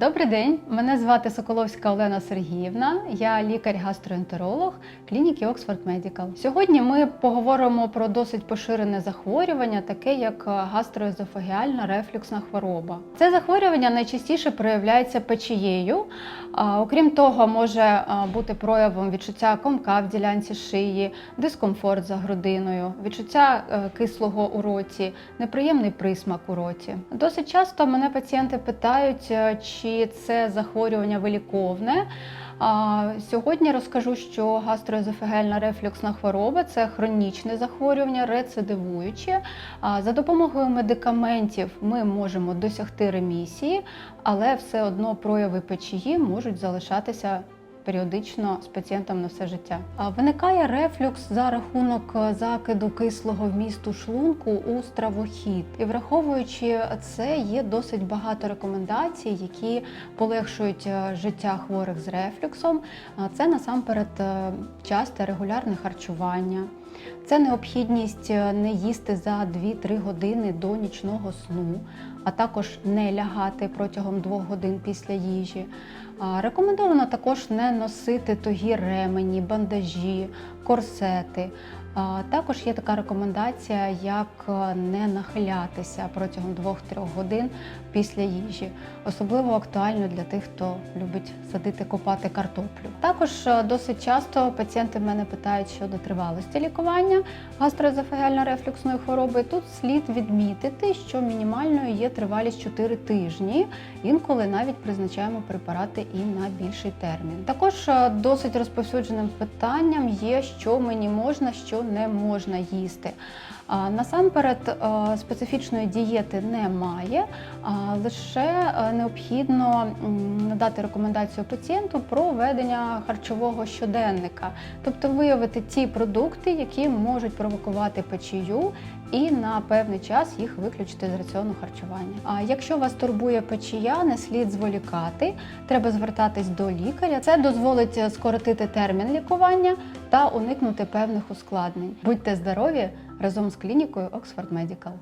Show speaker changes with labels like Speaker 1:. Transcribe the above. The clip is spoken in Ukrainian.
Speaker 1: Добрий день, мене звати Соколовська Олена Сергіївна. Я лікар-гастроентеролог клініки Oxford Medical. Сьогодні ми поговоримо про досить поширене захворювання, таке як гастроезофагіальна рефлюксна хвороба. Це захворювання найчастіше проявляється печією. Окрім того, може бути проявом відчуття комка в ділянці шиї, дискомфорт за грудиною, відчуття е, кислого у роті, неприємний присмак у роті. Досить часто мене пацієнти питають, е, чи це захворювання виліковне. Сьогодні розкажу, що гастроезофагельна рефлюксна хвороба це хронічне захворювання, рецидивуюче. За допомогою медикаментів ми можемо досягти ремісії, але все одно прояви печії можуть залишатися періодично з пацієнтом на все життя. Виникає рефлюкс за рахунок е, закиду кислого вмісту шлунку у стравохід. І враховуючи це, є досить багато рекомендацій, які полегшують е, життя хворих з рефлюксом. Це насамперед е, часте регулярне харчування. Це необхідність е, не їсти за 2-3 години до нічного сну, а також не лягати протягом 2 годин після їжі. Рекомендовано також не носити тугі ремені, бандажі, корсети. Також є така рекомендація, як е, не нахилятися протягом 2-3 годин після їжі. Особливо актуально для тих, хто любить садити копати картоплю. Також е, досить часто пацієнти мене питають щодо тривалості лікування гастроезофагеальної рефлюксної хвороби. Тут слід відмітити, що мінімальною є тривалість 4 тижні. Інколи навіть призначаємо препарати і на більший термін. Також е, досить розповсюдженим питанням є, що мені можна, що не можна їсти. Насамперед е, специфічної дієти немає, лише е, необхідно надати рекомендацію пацієнту про ведення харчового щоденника, тобто виявити ті продукти, які можуть провокувати печію, і на певний час їх виключити з раціону харчування. А якщо вас турбує печія, не слід зволікати, треба звертатись до лікаря. Це дозволить е, скоротити термін лікування та уникнути певних ускладнень. Будьте здорові разом з клінікою Oxford Medical.